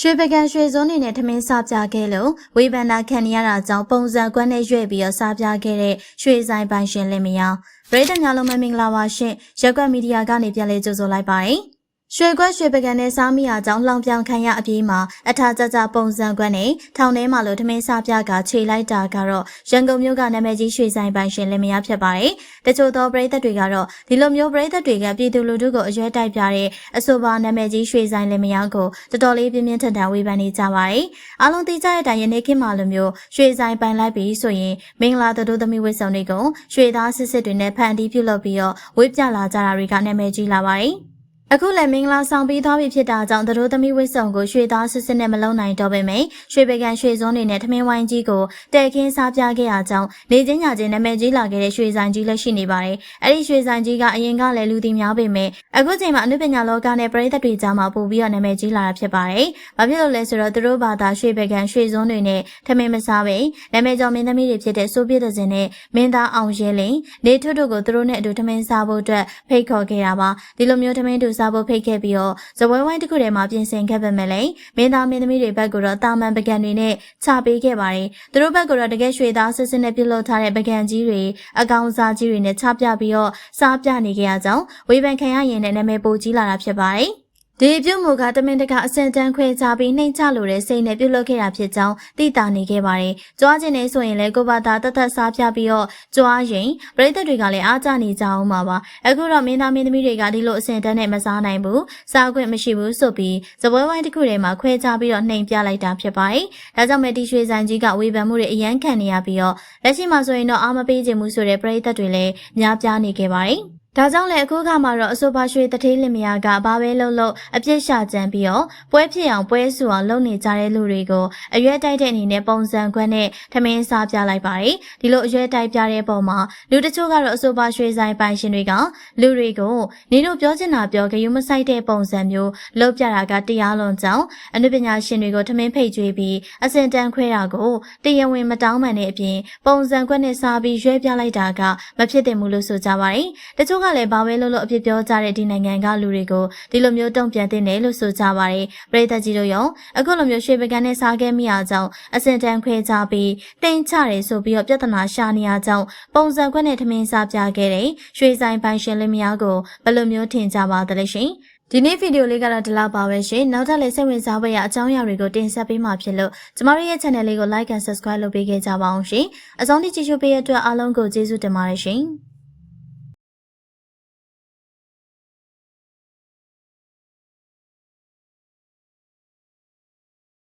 ရွှေပကံရွှေစုံးနေနဲ့ထမင်းစားပြခဲ့လို့ဝေဘန္တာခံရတာကြောင့်ပုံစံကွက်နဲ့ရွေ့ပြီးတော့စားပြခဲ့တဲ့ရွှေဆိုင်ပိုင်ရှင်လင်မယားပရိသတ်များလုံးမမင်္ဂလာပါရှင်ရက်ကွက်မီဒီယာကနေပြန်လည်ကြိုဆိုလိုက်ပါတယ် ရွှေကွက်ရွှေပကံနဲ့စားမိရာကြောင့်လောင်ပြောင်ခံရအပြီးမှာအထာကြကြပုံစံကွက်နဲ့ထောင်ထဲမှာလို့ထမင်းစားပြကခြေလိုက်တာကတော့ရန်ကုန်မြို့ကနာမည်ကြီးရွှေဆိုင်ပိုင်ရှင်လင်မယားဖြစ်ပါတယ်တချို့သောပရိသတ်တွေကတော့ဒီလိုမျိုးပရိသတ်တွေကပြည်သူလူထုကိုအရွယ်တိုက်ပြတဲ့အဆိုပါနာမည်ကြီးရွှေဆိုင်လင်မယားကိုတော်တော်လေးပြင်းပြင်းထန်ထန်ဝေဖန်နေကြပါတယ်။အားလုံးသိကြတဲ့အတိုင်းယနေ့ခေတ်မှာလိုမျိုးရွှေဆိုင်ပိုင်လိုက်ပြီးဆိုရင်မင်္ဂလာတို့သမီးဝိဆောင်တွေကိုရွှေသားစစ်စစ်တွေနဲ့ဖန်တီးပြုလုပ်ပြီးတော့ဝေးပြလာကြတာတွေကနာမည်ကြီးလာပါတယ်။ အခုလည်းမင်္ဂလာဆောင်ပြီးသွားပြီဖြစ်တာကြောင့်တို့သမီးဝိဆောင်ကိုရွှေသားစစ်စစ်နဲ့မလုံနိုင်တော့ပေမယ့်ရွှေပေကန်ရွှေစုံးနေနဲ့ထမင်းဝိုင်းကြီးကိုတဲခင်းစားပြခဲ့ရကြောင်းနေချင်းညာချင်းနာမည်ကြီးလာခဲ့တဲ့ရွှေဆိုင်ကြီးလည်းရှိနေပါတယ်။အဲ့ဒီရွှေဆိုင်ကြီးကအရင်ကလည်းလူသိများပေမယ့်အခုချိန်မှာအနုပညာလောကနဲ့ပရိသတ်တွေကြားမှာပို့ပြီးတော့နာမည်ကြီးလာတာဖြစ်ပါတယ်။ဘာဖြစ်လို့လဲဆိုတော့သူတို့ဘာသာရွှေပေကန်ရွှေစုံးတွေနဲ့ထမင်းမစားပဲနာမည်ကျော်မင်းသမီးတွေဖြစ်တဲ့စိုးပြည့်တဲ့စင်နဲ့မင်းသားအောင်ရဲလင်းနေထွတ်တို့ကိုသူတို့နဲ့အတူထမင်းစားဖို့အတွက်ဖိတ်ခေါ်ခဲ့တာပါ။ဒီလိုမျိုးထမင်းတူစားဖို့ဖိတ်ခဲ့ပြီးတော့ဇပွဲဝိုင်းတစ်ခုထဲမှာပြင်ဆင်ခဲ့ပေမဲ့လည်းမင်းသားမင်းသမီးတွေဘက်ကတော့တာမန်ပကံတွေနဲ့ချပေးခဲ့ပါတယ်။သူတို့ဘက်ကတော့တကယ်ရွှေသားစစ်စစ်နဲ့ပြုလုပ်ထားတဲ့ပကံကြီးတွေအကောင်စားကြီးတွေနဲ့ချပြပြီးတော့စားပြနေကြရကြောင်းဝေဖန်ခံရရင်လည်းနာမည်ပိုကြီးလာတာဖြစ်ပါတယ်။ ဒီပြုတ်မှုကတမင်တကအစင်တန်းခွဲချပြီးနှိမ်ချလိုတဲ့စိတ်နဲ့ပြုတ်လုခဲ့တာဖြစ်ကြောင်းသိတာနေခဲ့ပါတယ်။ကြွားခြင်းနဲ့ဆိုရင်လည်းကိုဘာသာတသက်စားပြပြီးတော့ကြွားရင်ပရိသတ်တွေကလည်းအားကြနေကြအောင်ပါပါ။အခုတော့မင်းသားမင်းသမီးတွေကဒီလိုအစင်တန်းနဲ့မစားနိုင်ဘူး။စားခွင့်မရှိဘူးဆိုပြီးဇပွဲဝိုင်းတစ်ခုထဲမှာခွဲချပြီးတော့နှိမ်ပြလိုက်တာဖြစ်ပါတယ်။ဒါကြောင့်မဲတီရွှေဆိုင်ကြီးကဝေဖန်မှုတွေအရန်ခံနေရပြီးတော့လက်ရှိမှာဆိုရင်တော့အားမပေးခြင်းမှုဆိုတဲ့ပရိသတ်တွေလည်းများပြားနေခဲ့ပါတယ်။ ဒါကြောင့်လည်းအခုခါမှာတော့အဆိုပါရွှေတထေးလင်မယားကဘာပဲလုပ်လို့အပြစ်ရှာကြံပြီးတော့ပွဲဖြစ်အောင်ပွဲဆူအောင်လုပ်နေကြတဲ့လူတွေကိုအရွက်တိုက်တဲ့အနေနဲ့ပုံစံခွက်နဲ့ထမင်းစားပြလိုက်ပါတယ်ဒီလိုအရွက်တိုက်ပြတဲ့ပုံမှာလူတချို့ကတော့အဆိုပါရွှေဆိုင်ပိုင်ရှင်တွေကလူတွေကိုနေတို့ပြောချင်တာပြောဂယုမဆိုင်တဲ့ပုံစံမျိုးလုပ်ပြတာကတရားလွန်ကြောင်းအနုပညာရှင်တွေကိုထမင်းဖိတ်ကြွေးပြီးအစင်တန်ခွဲတာကိုတရားဝင်မတောင်းပန်တဲ့အပြင်ပုံစံခွက်နဲ့စားပြီးရွက်ပြလိုက်တာကမဖြစ်သင့်ဘူးလို့ဆိုကြပါတယ်တချို့ကလည်းဘာပဲလို့လို့အပြစ်ပြောကြတဲ့ဒီနိုင်ငံကလူတွေကိုဒီလိုမျိုးတုံ့ပြန်တင်တယ်လို့ဆိုကြပါတယ်ပရိသတ်ကြီးတို့ရောအခုလိုမျိုးရွှေပကန်းနဲ့စားခဲ့မိအောင်ကြောင့်အစင်တန်ခွဲကြပြီးတင်ချတယ်ဆိုပြီးတော့ပြဿနာရှာနေရကြောင်းပုံစံခွက်နဲ့ထမင်းစားပြခဲ့တဲ့ရွှေဆိုင်ပိုင်ရှင်လင်မယားကိုဘယ်လိုမျိုးထင်ကြပါသလဲရှင်ဒီနေ့ဗီဒီယိုလေးကတော့ဒီလောက်ပါပဲရှင်။နောက်ထပ်လည်းစိတ်ဝင်စားဖို့ရအကြောင်းအရာတွေကိုတင်ဆက်ပေးမှာဖြစ်လို့ကျမတို့ရဲ့ channel လေးကို like and subscribe လုပ်ပေးခဲ့ကြပါအောင်ရှင်။အဆုံးထိကြည့်ရှုပေးတဲ့အတွက်အားလုံးကိုကျေးဇူးတင်ပါတယ်ရှင်။